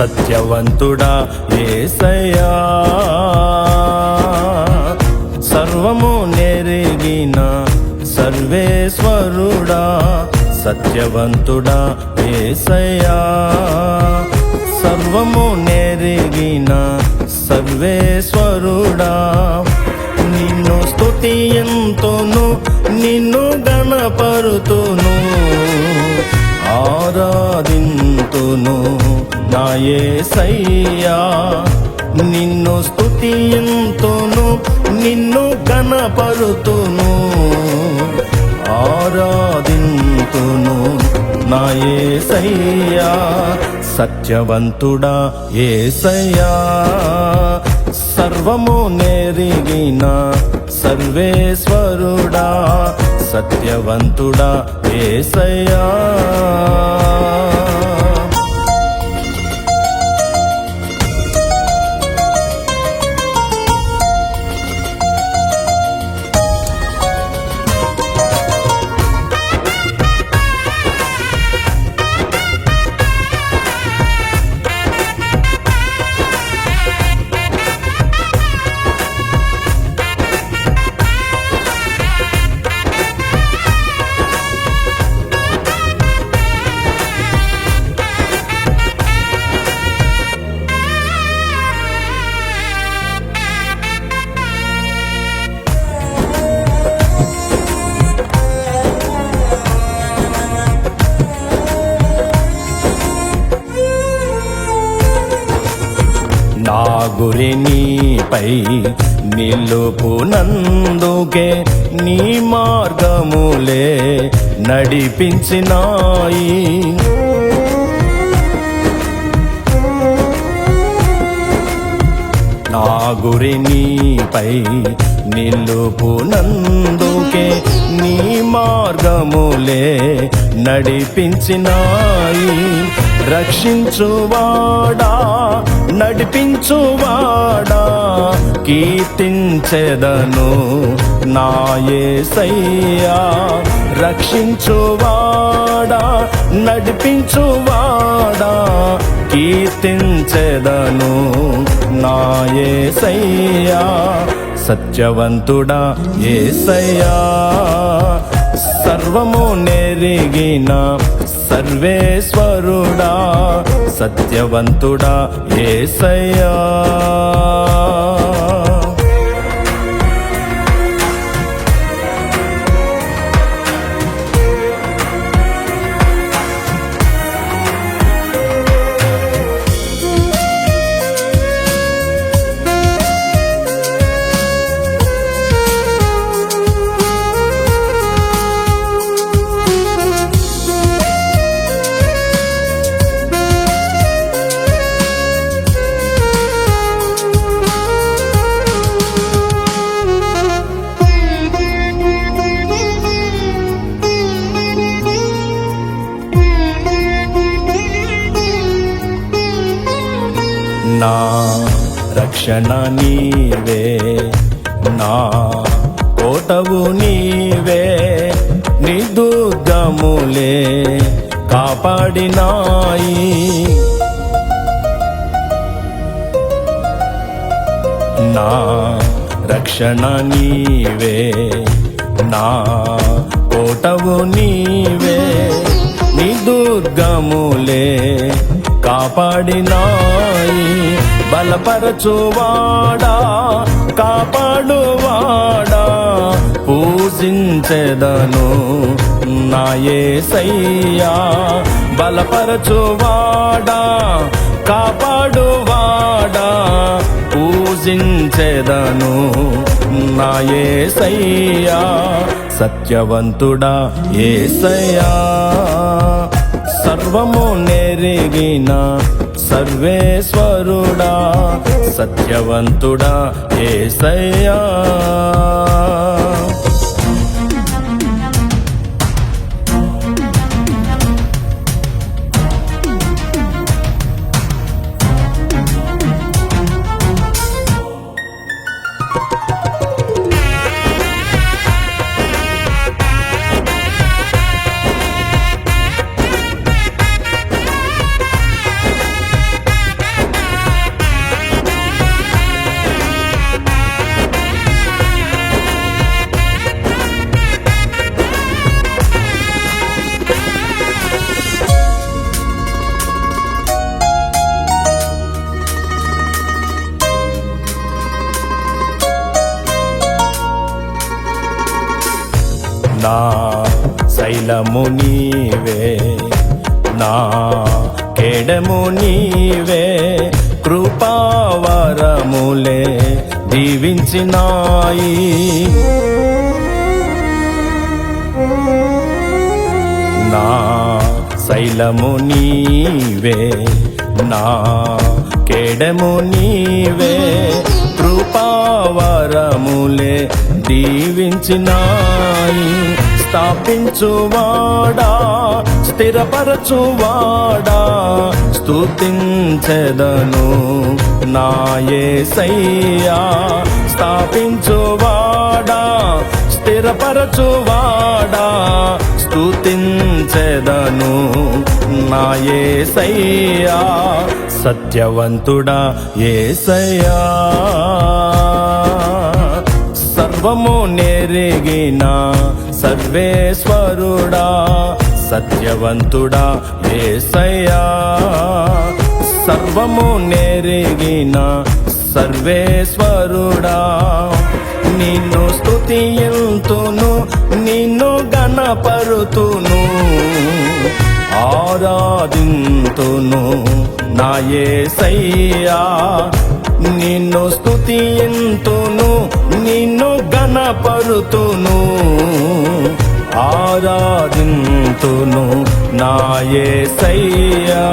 సత్యవంతుడా ఏసయ్యా. సర్వము నెరిగిన సర్వేశ్వరుడా సత్యవంతుడా ఏసయ్యా. సర్వము నెరిగిన సర్వేశ్వరుడా నిన్ను స్తుతియంతును నిన్ను గణపరుతును నా యేసయ్యా నిన్ను స్తుతియంతోను నిన్ను గణపరుతును ఆరాధింతును నా ఏసయ్యా సత్యవంతుడా ఏసయ్యా సర్వము నేరిగిన సర్వేశ్వరుడా. సత్యవంతుడా ఏసయ్యా నా గురి నీపై నిలుపునందుకే నీ మార్గములే నడిపించినాయి. నా గురి నీపై నిలుపునందుకే నీ మార్గములే నడిపించినాయి. రక్షించువాడా నడిపించువాడా కీర్తించెదను నాయసయ్యా రక్షించువాడా? నడిపించువాడా? కీర్తించెదను నాయసయ్యా సత్యవంతుడా ఏసయ్యా. సర్వము నెరిగిన సర్వేశ్వరుడా సత్యవంతుడా ఏసయ్యా. రక్షణ నీవే. నా కోటవు నీవే. నిదుర్గములే కాపాడినాయి. నా రక్షణ నీవే. నా కోటవు నీవే. నిదుర్గములే కాపాడినాయి. బలపరచువాడా కాపాడువాడా. పూజించెదను నాయే సయ్యా బలపరచువాడా కాపాడువాడా. పూజించెదను నాయే సయ్యా సత్యవంతుడా ఏసయ్యా. సర్వము నెరిగిన సర్వేశ్వరుడా సత్యవంతుడా ఏసయ్యా. శైలము నీవే. నా కేడము నీవే. కృపావరములే దీవించినాయి. నా శైలము నీవే. నా కేడము నీవే. కృపావరములే దీవించినాయి. స్థాపించువాడా స్థిరపరచువాడా స్తుతించెదను నాయే సయ్యా స్థాపించువాడా స్థిరపరచువాడా స్తుతించెదను నాయే సయ్యా సత్యవంతుడా ఏ సయ్యా సర్వము నెరిగిన సర్వేశ్వరుడా సత్యవంతుడా ఏసయ్యా. సర్వము నెరిగిన సర్వేశ్వరుడా. నిన్ను స్తుతియంతును నిన్ను గణపరుతును ఆరాధింతును నా యేసయ్యా నిన్ను స్తుతియంతును నిన్ను గణపరుతును ఆరాధింతును నాయే సయ్యా